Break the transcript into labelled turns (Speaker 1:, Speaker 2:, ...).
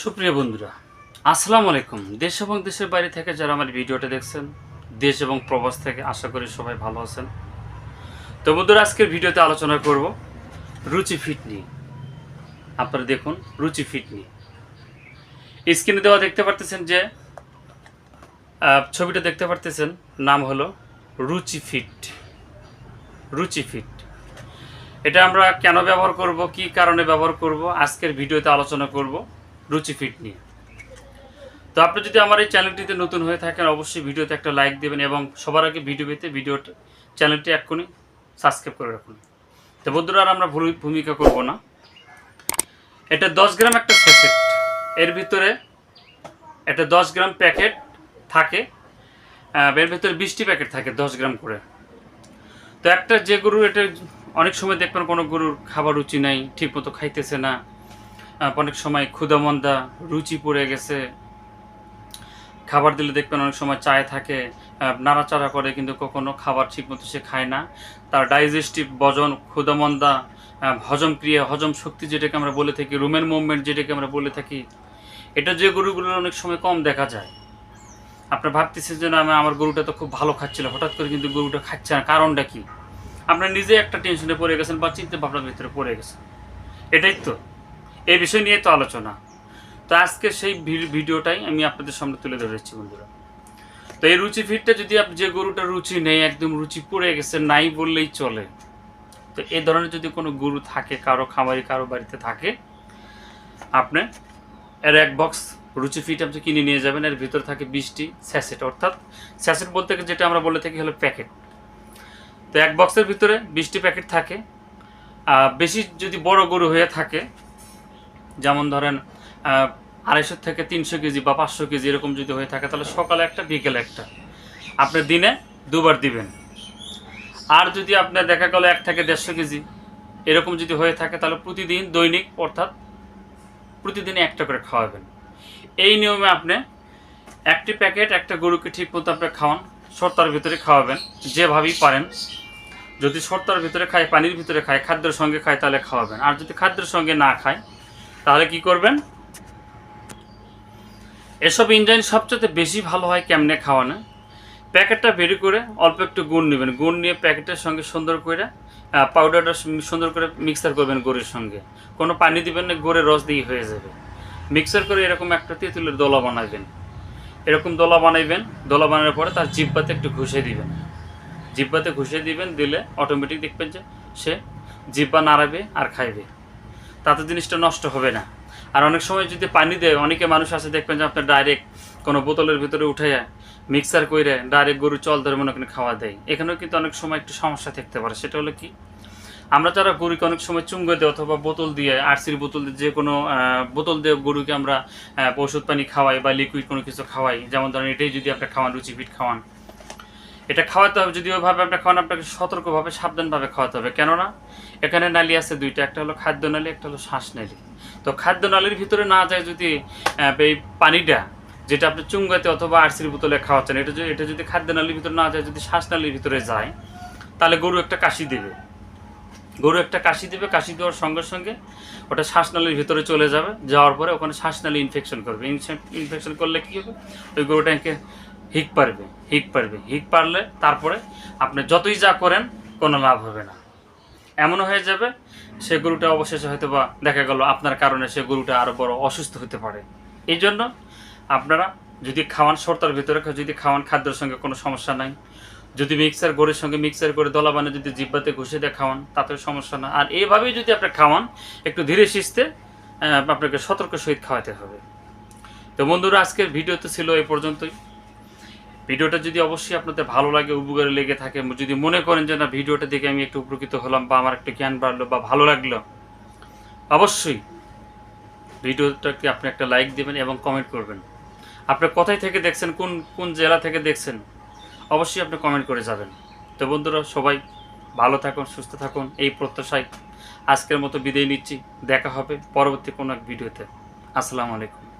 Speaker 1: সুপ্রিয় বন্ধুরা, আসসালামু আলাইকুম। দেশ এবং দেশের বাইরে থেকে যারা আমার ভিডিওটা দেখছেন, দেশ এবং প্রবাস থেকে আশা করি সবাই ভালো আছেন। তো বন্ধুরা, আজকের ভিডিওতে আলোচনা করব রুচি ফিট আপনারা দেখুন রুচি ফিট স্ক্রিনে দেওয়া দেখতে পারতেছেন যে ছবিটা দেখতে পারতেছেন, নাম হলো রুচি ফিট। রুচি ফিট। এটা আমরা কেন ব্যবহার করব, কি কারণে ব্যবহার করব, আজকের ভিডিওতে আলোচনা করব। রুচি ফিট নিয়ে। তো আপনি যদি আমার এই চ্যানেলটিতে নতুন হয়ে থাকেন, অবশ্যই ভিডিওতে একটা লাইক দেবেন এবং সবার আগে ভিডিও পেতে ভিডিওটা চ্যানেলটি এক্ষুনি সাবস্ক্রাইব করে রাখুন। তো বন্ধুরা, আর আমরা ভূমিকা করব না। এটা দশ গ্রাম একটা স্যাসেট এর ভিতরে এটা দশ গ্রাম প্যাকেট থাকে। এর ভিতরে বিশটি প্যাকেট থাকে দশ গ্রাম করে। তো একটা যে গরু এটা অনেক সময় দেখবেন কোনো গরুর খাবার রুচি নাই, ঠিকমতো খাইতেছে না। অনেক সময় ক্ষুদামন্দা, রুচি পড়ে গেছে। খাবার দিলে দেখবেন অনেক সময় চায় থাকে নাড়াচাড়া করে, কিন্তু কখনো খাবার ঠিকমতো সে খায় না। তার ডাইজেস্টিভ বজন, ক্ষুদামন্দা হজম ক্রিয়া, হজম শক্তি যেটাকে আমরা বলে থাকি, রুমের মুভমেন্ট যেটাকে আমরা বলে থাকি, এটা যে গরুগুলোর অনেক সময় কম দেখা যায়। আপনার ভাবতেছেন যে না, আমি আমার গরুটা তো খুব ভালো খাচ্ছিল, হঠাৎ করে কিন্তু গরুটা খাচ্ছে না, কারণটা কি? আপনার নিজে একটা টেনশনে পড়ে গেছেন বা চিন্তা ভাবনার ভিতরে পড়ে গেছেন। এটাই তো। এই বিষয় নিয়ে তো আলোচনা। তো আজকে সেই ভিডিওটাই আমি আপনাদের সামনে তুলে ধরেছি বন্ধুরা। তো এই রুচি ফিটটা যদি আপনি যে গরুটা রুচি নেই, একদম রুচি পড়ে গেছে, নাই বললেই চলে। তো এই ধরনের যদি কোনো গরু থাকে, কারও খামারি, কারও বাড়িতে থাকে, আপনি এর এক বক্স রুচি ফিট আপনি কিনে নিয়ে যাবেন। এর ভিতর থাকে বিশটি স্যাসেট। অর্থাৎ স্যাসেট বলতে যেটা আমরা বলে থাকি হলো প্যাকেট। তো এক বক্সের ভিতরে বিশটি প্যাকেট থাকে। বেশি যদি বড় গরু হয়ে থাকে যেমন ধরেন আড়াইশো থেকে তিনশো কেজি বা পাঁচশো কেজি এরকম যদি হয়ে থাকে, তাহলে সকালে একটা, বিকেলে একটা। আপনি দিনে দুবার দিবেন। আর যদি আপনার দেখা গেল এক থেকে দেড়শো কেজি এরকম যদি হয়ে থাকে, তাহলে প্রতিদিন দৈনিক, অর্থাৎ প্রতিদিনে একটা করে খাওয়াবেন। এই নিয়মে আপনি একটি প্যাকেট, একটা গরুকে ঠিক মতো আপনি খাওয়ান সর্তার ভিতরে খাওয়াবেন, যেভাবেই পারেন। যদি সর্তার ভিতরে খায়, পানির ভিতরে খায়, খাদ্যের সঙ্গে খায়, তাহলে খাওয়াবেন। আর যদি খাদ্যের সঙ্গে না খায় তাহলে কি করবেন? এসব ইঞ্জিন সবচেয়ে বেশি ভালো হয় কেমনে খাওয়ানো? প্যাকেটটা বেরি করে অল্প একটু গুড় নেবেন। গুড় নিয়ে প্যাকেটের সঙ্গে সুন্দর করে পাউডারটা সুন্দর করে মিক্সার করবেন গুড়ের সঙ্গে। কোনো পানি দিবেন না, গুড়ের রস দিয়ে হয়ে যাবে। মিক্সার করে এরকম একটা তেঁতুলের দলা বানাবেন এরকম দলা বানাইবেন। দলা বানানোর পরে তার জিব্বাতে একটু ঘষে দিবেন। জিব্বাতে ঘষে দিবেন, দিলে অটোমেটিক দেখবেন যে সে জিব্বা নাড়াবে আর খাইবে। তাতে জিনিসটা নষ্ট হবে না। আর অনেক সময় যদি পানি দেয়, অনেকে মানুষ আছে, দেখবেন যে আপনার ডাইরেক্ট কোনো বোতলের ভিতরে উঠাইয়া মিক্সার করে ডাইরেক্ট গরু চল ধরে মনে করেন খাওয়া দেয়। এখানেও কিন্তু অনেক সময় একটু সমস্যা থাকতে পারে। সেটা হলো কি? আমরা যারা গরুকে অনেক সময় চুঙ্গ দিই অথবা বোতল দিয়ে, আরসির বোতল দিয়ে যে কোনো বোতল দিয়ে গরুকে আমরা ওষুধ পানি খাওয়াই বা লিকুইড কোনো কিছু খাওয়াই, যেমন ধরেন এটাই যদি আপনি খাওয়ান, রুচি ফিট খাওয়ান এটা খাওয়াতে হবে, যদি ওইভাবে আপনি খাওয়ান, আপনাকে সতর্কভাবে, সাবধানভাবে খাওয়াতে হবে। কেননা, এখানে নালী আছে দুইটা, একটা হলো খাদ্য নালী, একটা হলো শ্বাস নালী। তো খাদ্য নালীর ভিতরে না যায় যদি এই পানিটা, যেটা আপনি চুঙ্গাতে অথবা আরসির বোতলে খাওয়াচ্ছেন, এটা যদি এটা যদি খাদ্য নালীর ভিতরে না যায়, যদি শ্বাস নালীর ভিতরে যায়, তাহলে গরু একটা কাশি দেবে। গরু একটা কাশি দেবে, কাশি দেওয়ার সঙ্গে সঙ্গে ওটা শ্বাসনালীর ভিতরে চলে যাবে, যাওয়ার পরে ওখানে শ্বাসনালী ইনফেকশন করবে। ইনফেকশন করলে কী হবে? ওই গরুটাকে হিক পারবে হিক পারবে। হিক পারলে তারপরে আপনি যতই যা করেন কোনো লাভ হবে না। এমনও হয়ে যাবে সে গরুটা অবশেষে হয়তো বা দেখা গেল আপনার কারণে সে গরুটা আরও বড় অসুস্থ হতে পারে। এই জন্য আপনারা যদি খাওয়ান শর্তার ভিতরে যদি খাওয়ান খাদ্যের সঙ্গে কোনো সমস্যা নাই। যদি মিক্সার গরুর সঙ্গে মিক্সার করে দলা বানিয়ে যদি জিব্বাতে ঘষে দিয়ে খাওয়ান তাতেও সমস্যা না। আর এইভাবেই যদি আপনি খাওয়ান একটু ধীরে আহ, আপনাকে সতর্ক সহিত খাওয়াতে হবে। তো বন্ধুরা আজকের ভিডিও তো ছিল এই পর্যন্তই। ভিডিওটা যদি অবশ্যই আপনাদের ভালো লাগে, উপকারে লেগে থাকে, যদি মনে করেন যে না, ভিডিওটা দেখে আমি একটু উপকৃত হলাম বা আমার একটু জ্ঞান বাড়লো বা ভালো লাগল, অবশ্যই ভিডিওটাকে আপনি একটা লাইক দেবেন এবং কমেন্ট করবেন। আপনি কোথায় থেকে দেখছেন, কোন কোন জেলা থেকে দেখছেন, অবশ্যই আপনি কমেন্ট করে যাবেন। তো বন্ধুরা, সবাই ভালো থাকুন, সুস্থ থাকুন, এই প্রত্যাশায় আজকের মতো বিদায় নিচ্ছি। দেখা হবে পরবর্তী কোনো এক ভিডিওতে। আসসালামু আলাইকুম।